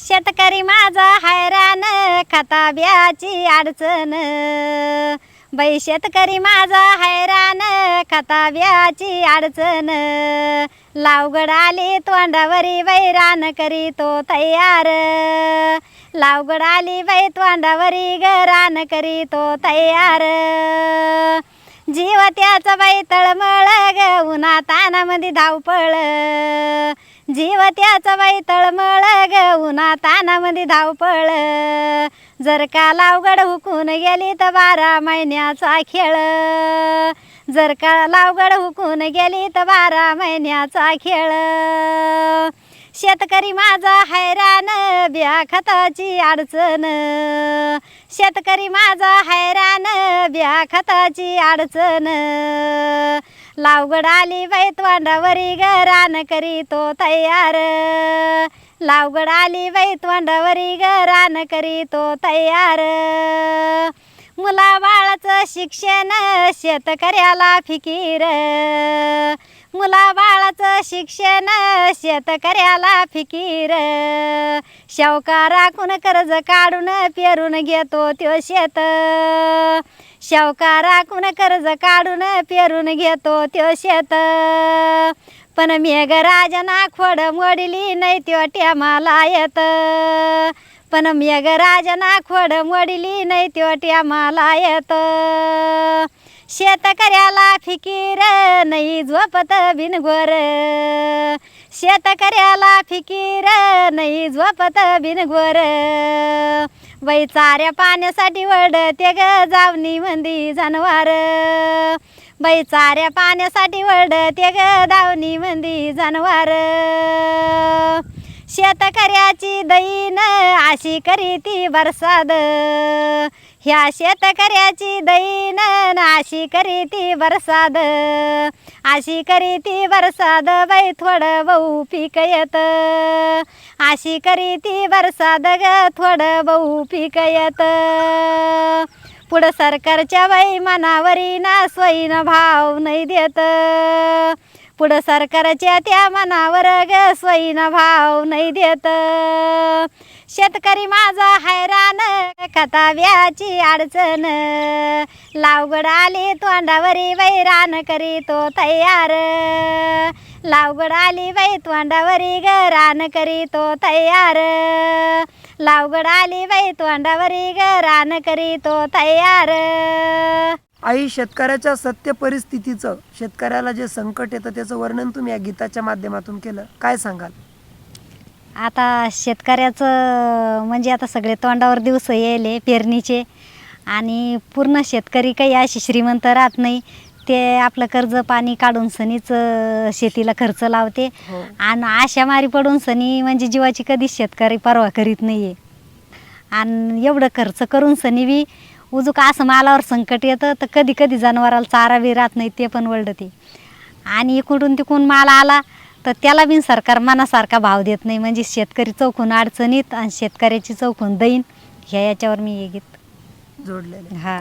शेतकरी माझा हैराण खाता ब्याची अडचण. बाई शेतकरी माझा हैराण खाता ब्याची अडचण. लावगड आली तोंडावरी वैरान करी तो तयार. लावगड आली बाई तोंडावरी गरान करी तो तयार. जीव त्याचा बाई तळमळ ग उन्हा तानामध्ये धावपळ. जीव त्याचा बाई तळमळ ग उन्हा तानामध्ये धावपळ. जर का लावगड हुकून गेली तर बारा महिन्याचा खेळ. जर का लावगड हुकून गेली तर बारा महिन्याचा खेळ. शेतकरी माझा हैराण ब्या खताची अडचण. शेतकरी माझा हैराण ब्या खताची अडचण. लावगड आली बाई तोंडावरी गरान करी तो तयार. लावगड आली बाई तोंडावरी घरान करी तो तयार. मुला बाळाचं शिक्षण शेतकऱ्याला फिकीर. मुला बाळाचं शिक्षण शेतकऱ्याला फिकीर. शावकाराकून कर्ज काढून पेरून घेतो त्यो शेत. शावकाराकून कर्ज काढून पेरून घेतो त्यो शेत. पण मेघराजना खोड मोडली नाही त्यो टेमाला येत. पण मेघराजना खोड मोडली नाही त्यो टेमाला येत. शेतकऱ्याला फिकीर नाही झोपत बिनगोर शेतकऱ्याला फिकीर नाही झोपत बिनगोर बाई चाऱ्या पाण्यासाठी वडते ग जावनी मंदी जनावर. बाई चाऱ्या पाण्यासाठी वडते ग दावणी मंदी जनावर. शेतकऱ्याची दैन अशी करी ती बरसाद. ह्या शेतकऱ्याची दैन अशी करी ती बरसाद. अशी करी ती बरसाद बाई थोडं बहु पीक येत. अशी करी ती बरसाद ग थोडं बहु पीक येत. पुढं सरकारच्या बाई मनावरी ना स्वयं भाव नाही देत. पुढं सरकारच्या त्या मनावर ग सोयीनं भाव नाही देत. शेतकरी माझा हैराण खताव्याची अडचण. लावगड आली तोंडावरी वैरान करी तो तयार. लावगड आली बाई तोंडावरी गरान करी तो तयार. लावगड आली बाई तोंडावरी गरान करी तो तयार. आई शेतकऱ्याच्या सत्य परिस्थितीचं शेतकऱ्याला जे संकट येतं त्याचं वर्णन तुम्ही या गीताच्या माध्यमातून केलं. काय सांगाल? आता शेतकऱ्याचं म्हणजे आता सगळे तोंडावर दिवस येले पेरणीचे. आणि पूर्ण शेतकरी काही अशी श्रीमंत राहत नाही. ते आपलं कर्ज पाणी काढून सनीच शेतीला खर्च लावते. हो. आणि आशा मारी पडून सनी म्हणजे जीवाची कधीच शेतकरी परवा करीत नाही आहे आणि एवढं खर्च करून सनी बी उजूक असं मालावर संकट येतं तर कधी कधी जनावराला चारा बी राहत नाही ते पण वळतं ते आणि इकडून तिकडून माल आला तर त्याला बी सरकार मनासारखा भाव देत नाही. म्हणजे शेतकरी चौकून अडचणीत आणि शेतकऱ्याची चौकून दैन ह्या याच्यावर मी हे गीत जोडलेले हा.